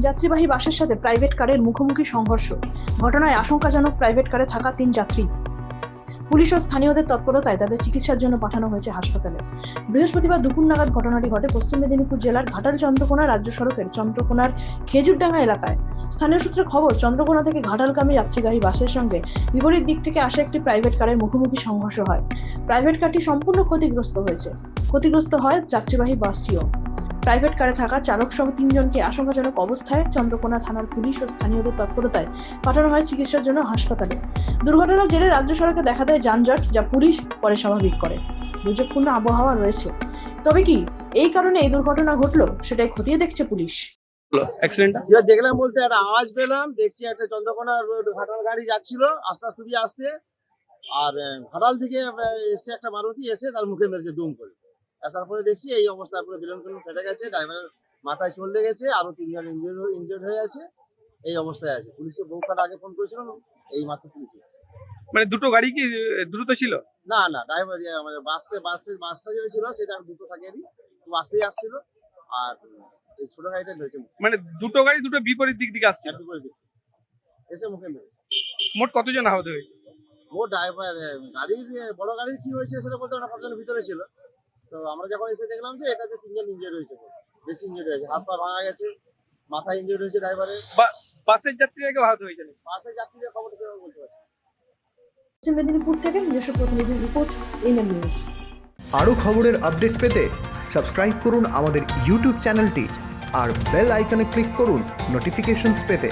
যাত্রীবাহী বাসের সাথে প্রাইভেট কারের মুখোমুখি সংঘর্ষ। ঘটনায় আশঙ্কাজনক প্রাইভেট কারে থাকা তিন যাত্রী। পুলিশ ও স্থানীয়দের তৎপরতায় তাদের চিকিৎসার জন্য পাঠানো হয়েছে হাসপাতালে। বৃহস্পতিবার দুপুর নাগাদ ঘটনাটি ঘটে পশ্চিম মেদিনীপুর জেলার ঘাটাল চন্দ্রকোনা রাজ্য সড়কের চন্দ্রকোনার খেজুরডাঙ্গা এলাকায়। স্থানীয় সূত্রে খবর, চন্দ্রকোনা থেকে ঘাটালগামী যাত্রীবাহী বাসের সঙ্গে বিপরীত দিক থেকে আসা একটি প্রাইভেট কারের মুখোমুখি সংঘর্ষ হয়। প্রাইভেট কারটি সম্পূর্ণ ক্ষতিগ্রস্ত হয়েছে। ক্ষতিগ্রস্ত হয় যাত্রীবাহী বাসটিও। প্রাইভেট কারে থাকা চালক সহ তিনজনকে আশঙ্কাজনক অবস্থায় চন্দ্রকোনা থানার পুলিশ ও স্থানীয়দের তৎপরতায় পাঠানো হয় চিকিৎসার জন্য হাসপাতালে। দুর্ঘটনার জেরে রাজ্য সড়কে দেখা দেয় যানজট যা পুলিশ পরে স্বাভাবিক করে। দুর্যোগপূর্ণ আবহাওয়া রয়েছে। তবে কি এই কারণে এই দুর্ঘটনা ঘটলো সেটাই খতিয়ে দেখছে পুলিশ। অ্যাক্সিডেন্টটা দেখলাম বলতে একটা আওয়াজ পেলাম দেখছি একটা চন্দ্রকোনা রোড ঘাটাল গাড়ি যাচ্ছিল আস্তে খুবই আসতে। আর ঘাটাল থেকে এসে একটা মারুতি এসে তার মুখে মেরেছে দুম করে। আসার পরে দেখছি এই অবস্থা পুরো বিলন ফিলন ফেটে গেছে ড্রাইভারের মাথায় চলে গেছে আরও তিনজন ইনজিওর ইনজিওর হয়ে আছে এই অবস্থায় আছে। পুলিশকে বহু কাট আগে ফোন করেছিলাম এই মাত্র পুলিশ মানে দুটো গাড়ি কি দ্রুত ছিল? না না ড্রাইভার আমাদের বাসে বাসে বাসটা যেটা ছিল সেটা দুটো থাকেনি বাসতেই আসছিল আর এই ছোট গাড়িটা ধরেছে মানে দুটো গাড়ি দুটো বিপরীত দিক দিকে আসছে একটু করে দিচ্ছে। এসে মুখে মেরেছে মোট কতজন আহত হয়েছে? ও ড্রাইভার গাড়ির বড় গাড়ির কি হয়েছে সেটা বলতে ওরা কতজন ভিতরে ছিল। তো আমরা যখন এসে দেখলাম যে এটাতে তিনজন ইঞ্জুরি হয়েছে বেশি ইঞ্জুরি হয়েছে হাত পা ভাঙা গেছে মাথা ইঞ্জুরি হয়েছে ড্রাইভারের বা- বাসের যাত্রীরা কেউ আহত হয়েছে নাকি? পাশে যাত্রীদের খবর কেউ বলতে পারছি পশ্চিম মেদিনীপুর থেকে নিজস্ব প্রতিনিধির রিপোর্ট এনএম নিউজ আরও খবরের আপডেট পেতে সাবস্ক্রাইব করুন আমাদের ইউটিউব চ্যানেলটি আর বেল আইকনে ক্লিক করুন নোটিফিকেশনস পেতে।